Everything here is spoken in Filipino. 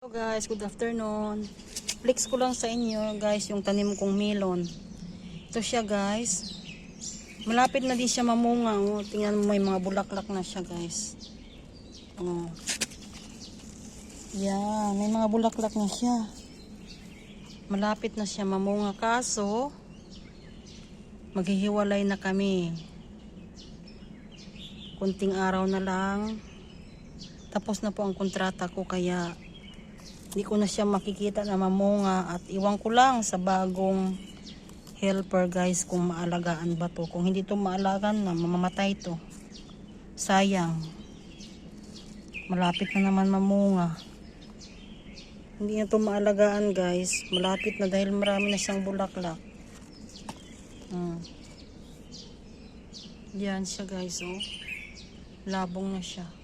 Hello guys, good afternoon. Flex ko lang sa inyo guys yung tanim kong melon. Ito siya guys. Malapit na din siya mamunga. Oh. Tingnan mo may mga bulaklak na siya guys. Oh. Yan, may mga bulaklak na siya. Malapit na siya mamunga kaso maghihiwalay na kami. Kunting araw na lang. Tapos na po ang kontrata ko kaya hindi ko na siya makikita na mamunga at iwan ko lang sa bagong helper guys kung maalagaan ba to. Kung hindi to maalagaan na mamamatay to. Sayang. Malapit na naman mamunga. Hindi na to maalagaan guys. Malapit na dahil marami na siyang bulaklak. Hmm. Yan siya guys oh. Labong na siya.